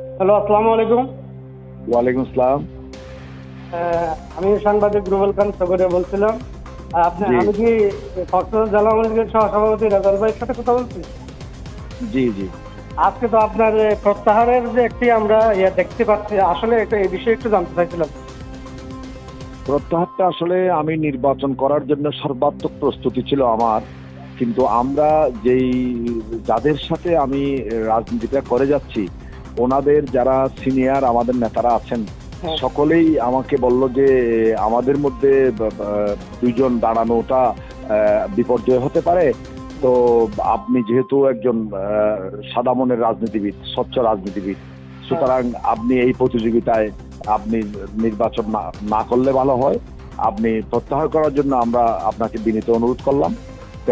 Hello আসসালামু আলাইকুম। ওয়ালাইকুম আসসালাম। আমি সাংবাদিক রুবেল খান সগরে বলছিলাম। আপনি আমি কি কক্সবাজার জেলা আওয়ামী লীগের সহসভাপতি রেজাল ভাইয়ের সাথে কথা বলছি? জি জি। আজকে তো আপনার প্রত্যাহারের যে একটি আমরা ইয়ে দেখতে পাচ্ছি আসলে এটা এই বিষয়ে একটু জানতে চাইছিলাম। প্রত্যাহারটা আসলে আমি নির্বাচন করার জন্য সর্বাত্মক প্রস্তুতি ছিল আমার। কিন্তু আমরা যেই যাদের সাথে আমি রাজনীতিটা করে যাচ্ছি ওনাদের যারা সিনিয়র আমাদের নেতারা আছেন হ্যাঁ। সকলেই আমাকে বলল যে আমাদের মধ্যে দুইজন দাঁড়ানোটা বিপর্যয় হতে পারে। তো আপনি যেহেতু একজন সাদা মনের রাজনীতিবিদ স্বচ্ছ রাজনীতিবিদ সুতরাং আপনি এই প্রতিযোগিতায় আপনি নির্বাচন না না করলে ভালো হয়। আপনি প্রত্যাহার করার জন্য আমরা আপনাকে বিনীত অনুরোধ করলাম।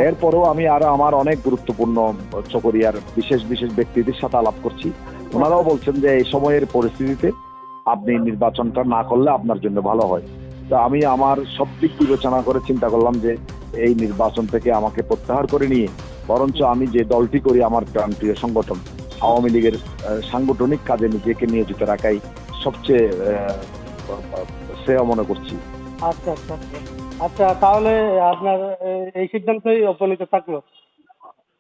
এরপরেও আমি আরও আমার অনেক গুরুত্বপূর্ণ চকরিয়ার বিশেষ বিশেষ ব্যক্তিদের সাথে আলাপ করছি। ওনারাও বলছেন যে এই সময়ের পরিস্থিতিতে আপনি নির্বাচনটা না করলে আপনার জন্য ভালো হয়। তো আমি আমার সব দিক বিবেচনা করে চিন্তা করলাম যে এই নির্বাচন থেকে আমাকে প্রত্যাহার করে নিয়ে বরঞ্চ আমি যে দলটি করি আমার প্রান্তীয় সংগঠন আওয়ামী লীগের সাংগঠনিক কাজে নিজেকে নিয়োজিত রাখাই সবচেয়ে শ্রেয় মনে করছি। আচ্ছা আচ্ছা আচ্ছা। আচ্ছা তাহলে আপনার এই সিদ্ধান্তই উপনীত থাকল?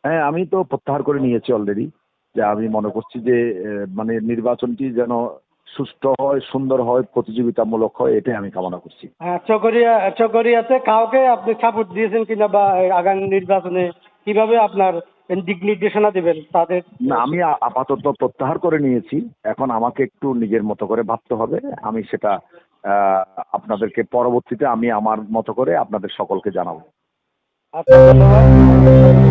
হ্যাঁ আমি তো প্রত্যাহার করে নিয়েছি অলরেডি যে আমি মনে করছি যে মানে নির্বাচনটি যেন সুষ্ঠু হয় সুন্দর হয় প্রতিযোগিতামূলক হয় এটাই আমি কামনা করছি। হ্যাঁ চকরিয়া চকরিয়াতে কাউকে আপনি সাপোর্ট দিয়েছেন কিনা বা আগামী নির্বাচনে কীভাবে আপনার দিক নির্দেশনা দেবেন তাদের? না আমি আপাতত প্রত্যাহার করে নিয়েছি। এখন আমাকে একটু নিজের মতো করে ভাবতে হবে। আমি সেটা আহ, আপনাদেরকে পরবর্তীতে আমি আমার মতো করে আপনাদের সকলকে জানাব। আচ্ছা ধন্যবাদ।